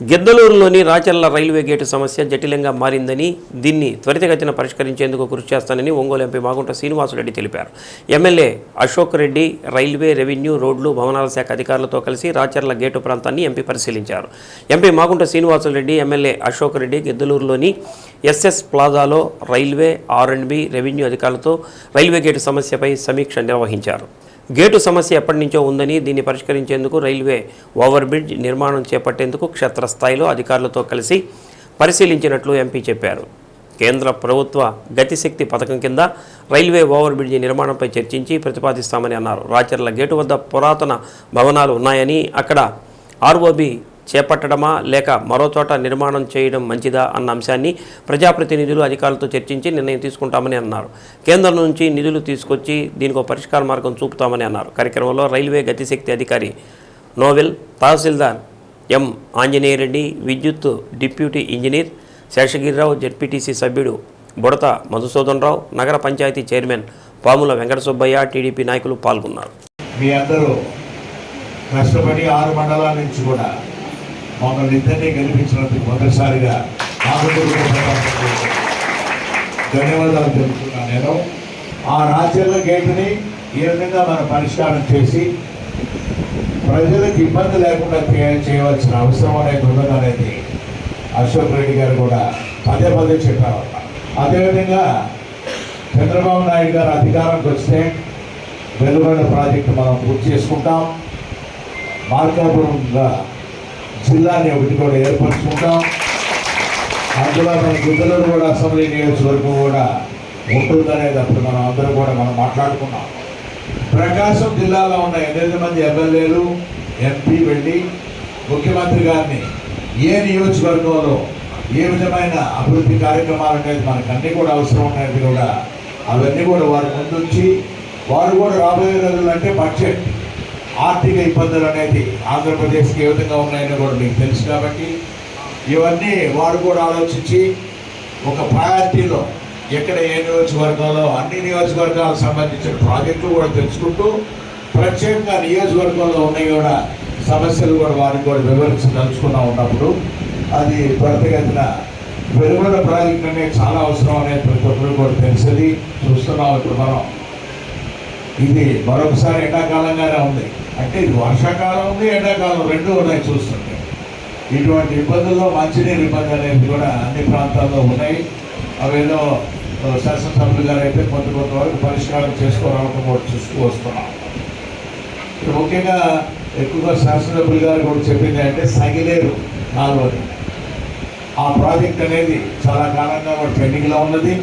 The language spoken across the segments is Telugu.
గిద్దలూరులోని రాచర్ల రైల్వే గేటు సమస్య జటిలంగా మారిందని దీన్ని త్వరితగతిన పరిష్కరించేందుకు కృషి చేస్తానని ఒంగోలు ఎంపీ మాగుంట శ్రీనివాసరెడ్డి తెలిపారు. MLA Ashok Reddy railway revenue రోడ్లు భవనాల శాఖ అధికారులతో కలిసి రాచర్ల గేటు ప్రాంతాన్ని ఎంపీ పరిశీలించారు. ఎంపీ మాగుంట శ్రీనివాసరెడ్డి ఎమ్మెల్యే అశోక్ రెడ్డి గిద్దలూరులోని SS ప్లాజాలో railway R and B revenue అధికారులతో రైల్వే గేటు సమస్యపై సమీక్ష నిర్వహించారు. గేటు సమస్య ఎప్పటి నుంచో ఉందని దీన్ని పరిష్కరించేందుకు రైల్వే ఓవర్ బ్రిడ్జ్ నిర్మాణం చేపట్టేందుకు క్షేత్రస్థాయిలో అధికారులతో కలిసి పరిశీలించినట్లు ఎంపీ చెప్పారు. కేంద్ర ప్రభుత్వ గతిశక్తి పథకం కింద రైల్వే ఓవర్ బ్రిడ్జి నిర్మాణంపై చర్చించి ప్రతిపాదిస్తామని అన్నారు. రాచర్ల గేటు వద్ద పురాతన భవనాలు ఉన్నాయని అక్కడ ఆర్ఓబి చేపట్టడమా లేక మరో చోట నిర్మాణం చేయడం మంచిదా అన్న అంశాన్ని ప్రజాప్రతినిధులు అధికారులతో చర్చించి నిర్ణయం తీసుకుంటామని అన్నారు. కేంద్రం నుంచి నిధులు తీసుకొచ్చి దీనికి ఒక పరిష్కార మార్గం చూపుతామని అన్నారు. కార్యక్రమంలో రైల్వే గతిశక్తి అధికారి నోవెల్ తహసీల్దార్ ఎం ఆంజనేయరెడ్డి విద్యుత్ డిప్యూటీ ఇంజనీర్ శేషగిరిరావు జెడ్పీటీసీ సభ్యుడు బుడత మధుసూదన్ రావు నగర పంచాయతీ చైర్మన్ పాముల వెంకట సుబ్బయ్య టీడీపీ నాయకులు పాల్గొన్నారు. మీ అందరూ కష్టపడి ఆరు మండలాల నుంచి కూడా మమ్మల్ని ఇద్దరిని గెలిపించినందుకు మొదటిసారిగా ధన్యవాదాలు తెలుపుతున్నాను నేను. ఆ రాజ్యాంగ గేటుని ఈ విధంగా మనం పరిష్కారం చేసి ప్రజలకు ఇబ్బంది లేకుండా చేయవలసిన అవసరం అనేది ఉన్నదనేది అశోక్ రెడ్డి గారు కూడా పదే పదే చెప్పారు. అదేవిధంగా చంద్రబాబు నాయుడు గారు అధికారంకి వస్తే వెలువడిన ప్రాజెక్టు మనం పూర్తి చేసుకుంటాం. మార్కాపురంగా జిల్లాని ఒకటి కూడా ఏర్పరచుకుంటాం. అందులో మన గుద్దలూరు కూడా అసెంబ్లీ నియోజకవర్గం కూడా ఉంటుందనేది అప్పుడు మనం అందరూ కూడా మనం మాట్లాడుకున్నాం. ప్రకాశం జిల్లాలో ఉన్న ఎనిమిది మంది ఎమ్మెల్యేలు ఎంపీ వెళ్ళి ముఖ్యమంత్రి గారిని ఏ నియోజకవర్గంలో ఏ విధమైన అభివృద్ధి కార్యక్రమాలు అనేది మనకు అన్నీ కూడా అవసరం ఉన్నాయి కూడా అవన్నీ కూడా వారి ముందుంచి వారు కూడా రాబోయే రోజులు అంటే బడ్జెట్. ఆర్థిక ఇబ్బందులు అనేది ఆంధ్రప్రదేశ్కి ఏ విధంగా ఉన్నాయని కూడా మీకు తెలుసు కాబట్టి ఇవన్నీ వారు కూడా ఆలోచించి ఒక ప్రయారిటీలో ఎక్కడ ఏ నియోజకవర్గాల్లో అన్ని నియోజకవర్గాలకు సంబంధించిన ప్రాజెక్టులు కూడా తెలుసుకుంటూ ప్రత్యేకంగా నియోజకవర్గంలో ఉన్నాయి కూడా సమస్యలు కూడా వారికి కూడా వివరించదలుచుకున్నా ఉన్నప్పుడు అది త్వరితగతిన వెలువడ ప్రాజెక్ట్ అనేది చాలా అవసరం అనేది ప్రతి ఒక్కరు కూడా తెలిసింది. చూస్తున్నాం ఇప్పుడు మనం. ఇది మరొకసారి ఎండాకాలంగానే ఉంది. అంటే ఇది వర్షాకాలం ఉంది ఎండాకాలం రెండు ఉన్నాయి చూస్తుంటే. ఇటువంటి ఇబ్బందుల్లో మంచినీరు ఇబ్బంది అనేది కూడా అన్ని ప్రాంతాల్లో ఉన్నాయి. అవేదో శాసనసభ్యులు గారు అయితే కొంత కొంతవరకు పరిష్కారం చేసుకోవాలని కూడా చూస్తూ వస్తున్నాం. ముఖ్యంగా ఎక్కువగా శాసనసభ్యులు గారు కూడా చెప్పింది అంటే సగిలేరు నాలుగోది ఆ ప్రాజెక్ట్ అనేది చాలా కాలంగా కూడా పెండింగ్లో ఉన్నది.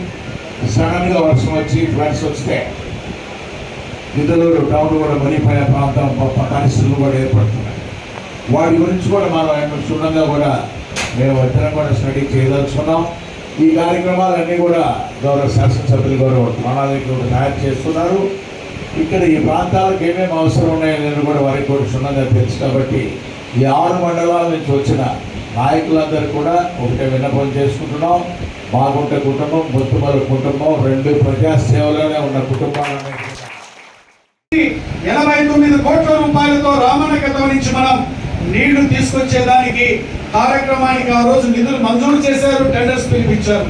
సడన్గా వర్షం వచ్చి ఫ్లడ్స్ వస్తే నిధులు టౌన్ కూడా మునిగిపోయే ప్రాంతం గొప్ప పరిస్థితులు కూడా ఏర్పడుతున్నాయి. వాటి గురించి కూడా మనం క్షుణ్ణంగా కూడా మేము ఇద్దరం కూడా స్టడీ చేయదలుచుకున్నాం. ఈ కార్యక్రమాలన్నీ కూడా గౌరవ శాసనసభ్యులు గౌరవ ప్రణాళికలు తయారు చేస్తున్నారు. ఇక్కడ ఈ ప్రాంతాలకు ఏమేమి అవసరం ఉన్నాయని కూడా వారికి కూడా క్షుణ్ణంగా తెలుసు కాబట్టి ఈ ఆరు మండలాల నుంచి వచ్చిన నాయకులందరూ కూడా ఒకటే విన్నపం చేసుకుంటున్నాం. మాగుంట కుటుంబం బొత్తుమల కుటుంబం రెండు ప్రజాసేవలోనే ఉన్న కుటుంబాలనే ఎనభై తొమ్మిది కోట్ల రూపాయలతో రామనగతం నుంచి మనం నీళ్ళు తీసుకొచ్చేదానికి కార్యక్రమానికి ఆ రోజు నిధులు మంజూరు చేశారు టెండర్స్ పిలిపించారు.